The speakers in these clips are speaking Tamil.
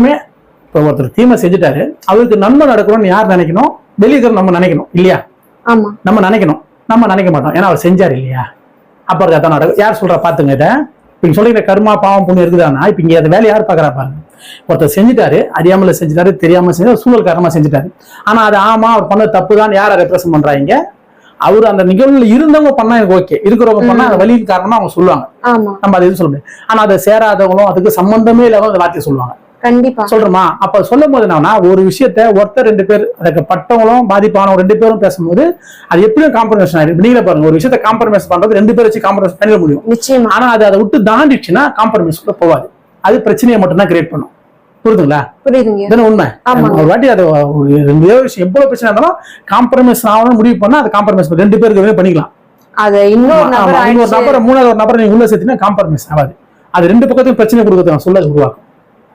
எப்பவுமே இப்போ ஒருத்தர் தீமை செஞ்சுட்டாரு அவருக்கு நன்மை நடக்கணும்னு யார் நினைக்கணும்? வெளியே நம்ம நினைக்கணும் இல்லையா? நம்ம நினைக்கணும். நம்ம நினைக்க மாட்டோம். ஏன்னா அவர் செஞ்சார் இல்லையா? அப்ப அதான் நடக்கும். யார் சொல்றா பாத்துங்க இதை. இப்ப சொல்றீங்க கர்மா பாவம் புண்ணு இருக்குதானா? இப்ப இங்க அந்த வேலை யார் பாக்குறா பாருங்க. ஒருத்தர் செஞ்சுட்டாரு அறியாமல செஞ்சுட்டாரு தெரியாம செஞ்சாரு சூழல் காரணமா செஞ்சுட்டாரு. ஆனா அது ஆமா அவர் பண்ண தப்பு தான் யாரை ரெப்ரசென்ட் பண்றாங்க? அவர் அந்த நிகழ்வுல இருந்தவங்க பண்ணா எனக்கு ஓகே இருக்கிறவங்க பண்ணா அந்த வழியின் காரணமா அவங்க சொல்லுவாங்க. ஆமா. நம்ம அதை எதுவும் சொல்ல முடியாது. ஆனா அதை சேராதவங்களும் அதுக்கு சம்பந்தமே இல்லாம அந்த வார்த்தையை சொல்லுவாங்க. கண்டிப்பா. சொல்றோமா? அப்ப சொல்லும் போது என்னன்னா ஒரு விஷயத்த ஒருத்தர் ரெண்டு பேர் அதுக்கு பட்டவங்களும் பாதிப்பானவங்க ரெண்டு பேரும் பேசும்போது அது எப்படியும் காம்ப்ரமைஸ் ஆயிடும். நீங்களே பாருங்க ஒரு விஷயத்த காம்ப்ரமைஸ் பண்றது ரெண்டு பேர் வச்சு காம்ப்ரமைஸ் பண்ணிட முடியும். நிச்சயமா. ஆனா அது அதை விட்டு தாண்டிடுச்சுன்னா காம்ப்ரமைஸ் கூட போகாது. அது பிரச்சனையை மட்டும்தான் கிரியேட் பண்ணும். புரியுதுங்களா? புரியுதுங்க. உண்மை. ஒரு வாட்டி அது ரெண்டு விஷயம் எவ்வளவு பிரச்சனை இருந்தாலும் காம்ப்ரமைஸ் ஆகணும்னு முடிவு பண்ணா அது காம்ப்ரமைஸ் ரெண்டு பேருக்கு பண்ணிக்கலாம். அது இன்னொரு. நபரை மூணாவது ஒரு நபரை நீங்க உள்ள சேர்த்தீங்கன்னா காம்ப்ரமைஸ் ஆகாது. அது ரெண்டு பக்கத்துக்கும் பிரச்சனை கொடுக்கறது சொல்ல உருவாக்கும்.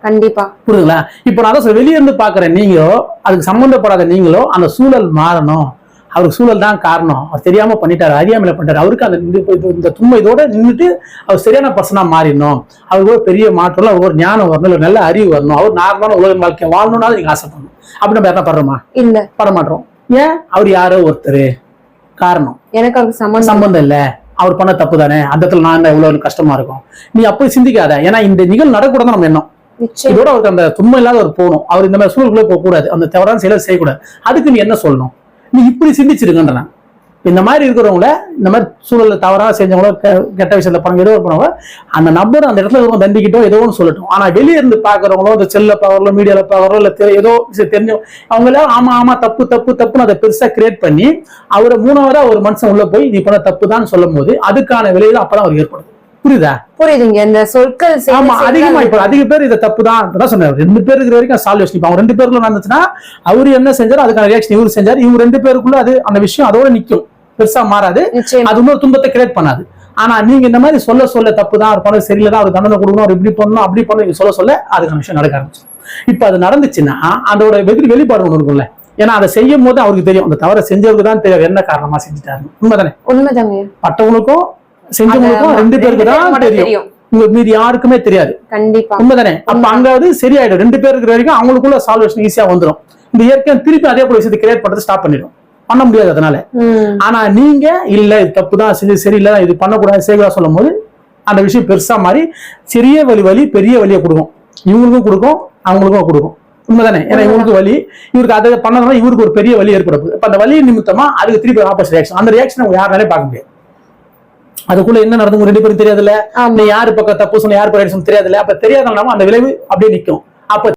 கண்டிப்பா. புரியுதுங்களா? இப்போ நான் தான் வெளியே இருந்து பாக்குறேன் நீங்களோ அதுக்கு சம்பந்தப்படாத நீங்களோ அந்த சூழல் மாறணும். அவருக்கு சூழல் தான் காரணம். அவர் தெரியாம பண்ணிட்டாரு அறியாமல பண்ணிட்டாரு. அவருக்கு அந்த இந்த- தும்மை இதோட நின்றுட்டு அவர் சரியான பர்சனா மாறிடணும். அவருக்கு ஒரு பெரிய மாற்றம் அவருக்கு ஒரு ஞானம் வரணும் இல்லை நல்ல அறிவு வரணும். அவர் நார்மலான உலக வாழ்க்கை வாழணும்னாலும் நீங்க ஆசைப்படணும். அப்படி நம்ம யாரா படுறோமா? இல்ல. பட மாட்டோம். ஏன்? அவர் யாரோ ஒருத்தர். காரணம். எனக்கு அவருக்கு சம்பந்தம் சம்பந்தம் இல்ல. அவர் பண்ண தப்பு தானே அந்த இடத்துல நான் என்ன இவ்வளவு கஷ்டமா இருக்கும்? நீ அப்படி சிந்திக்காத. ஏன்னா இந்த நிகழ்வு நடக்கூடாது நம்ம எண்ணம். இதோட அவருக்கு அந்த துன்பம் இல்லாத ஒரு போகணும். அவர் இந்த மாதிரி சூழலுக்குள்ளே போக கூடாது அந்த தவறான செயலை செய்யக்கூடாது. அதுக்கு நீ என்ன சொல்லணும்? நீ இப்படி சிந்திச்சிருக்கன்ற நான் இந்த மாதிரி இருக்கிறவங்கள இந்த மாதிரி சூழல்ல தவறாக செஞ்சவங்களோ கெட்ட விஷயத்தில் பணம் ஏதோ பண்ணவங்க அந்த நபர் அந்த இடத்துல இருக்கும் தண்டிக்கிட்டோ ஏதோ ஒன்று சொல்லட்டும். ஆனால் வெளியே இருந்து பார்க்குறவங்களோ இந்த செல்ல பவரோ மீடியாவில் பவரோ இல்லை ஏதோ விஷயம் தெரிஞ்சோ அவங்கள ஆமாம் ஆமா ஆமா தப்பு தப்பு தப்புன்னு அதை பெருசா கிரியேட் பண்ணி அவரை மூணாவதாக ஒரு மனுஷன் உள்ளே போய் நீ பண்ண தப்பு தான் சொல்லும் போது அதுக்கான விளைவு அப்பதான் அவர் ஏற்படுது. புரியுதா? புரியுதுங்க. இந்த சொற்கள் ஆமா அதிகமா இப்ப அதிக பேர் இதை தப்பு தான் சொன்னாரு. ரெண்டு பேர் இருக்கிற வரைக்கும் சால்வேஷன் இப்ப அவங்க ரெண்டு பேருக்குள்ள நடந்துச்சுன்னா அவரு என்ன செஞ்சாரு அதுக்கான ரியாக்ஷன் இவரு செஞ்சாரு. இவங்க ரெண்டு பேருக்குள்ள அது அந்த விஷயம் அதோட நிக்கும். பெருசா மாறாது. அது இன்னொரு துன்பத்தை கிரியேட் பண்ணாது. ஆனா நீங்க இந்த மாதிரி சொல்ல சொல்ல தப்பு தான் பண்ணது சரியில்லை தான் அவர் தண்டனை கொடுக்கணும். அவர் இப்படி பண்ணணும் அப்படி பண்ணணும் நீங்க சொல்ல சொல்ல அதுக்கான விஷயம் நடக்க ஆரம்பிச்சு இப்ப அது நடந்துச்சுன்னா அதோட வெகு வெளிப்பாடு ஒண்ணு இருக்கும்ல. ஏன்னா அதை செய்யும் போது அவருக்கு தெரியும். அந்த தவறை செஞ்சவருக்கு தான் தெரியும் என்ன காரணமா செஞ்சுட்டாரு உண்மைதானே? உண்மைதாங்க. பட்டவங்களுக்கும் செஞ்சவங்களுக்கும் ரெண்டு பேருக்கு தான் தெரியும். தெரியும். உங்க மீதி யாருக்குமே தெரியாது. கண்டிப்பா. உண்மைதானே? அப்ப அங்க அது சரியாயிடும். ரெண்டு பேர் இருக்கிற வரைக்கும் அவங்களுக்குள்ள சால்வேஷன் ஈஸியா வந்துடும் இந்த இயற்கை திருப்பி அதே போல விஷயத்தை கிரியேட் பண்றது ஸ்டாப் பண்ணிடும் பண்ண முடியாது அதனால. ஆனா நீங்க இல்ல இது தப்பு தான் செஞ்சு சரியில்லை இது பண்ணக்கூடாது செய்யக்கூடாது சொல்லும் போது அந்த விஷயம் பெருசா மாறி சிறிய வலி வலி பெரிய வலியை கொடுக்கும். இவங்களுக்கும் கொடுக்கும் அவங்களுக்கும் கொடுக்கும். உண்மைதானே? ஏன்னா இவங்களுக்கு வலி இவருக்கு அதை பண்ணதுனால இவருக்கு ஒரு பெரிய வலி ஏற்படுது இப்ப அந்த வலி நிமித்தமா அதுக்கு திருப்பி ஆப்போசிட் ரியாக்ஷன் அந்த ரியாக்ஷன் அவங்க யாராலே பார்க்க முடியாது. அதுக்குள்ள என்ன நடந்து ரெண்டு பேரும் தெரியாதுல்ல? யாரு பக்கம் தப்பு சொன்ன யாரு பக்கம் சொன்ன தெரியாதுல்ல? அப்ப தெரியாதனால அந்த விளைவு அப்படியே நிக்கும். அப்ப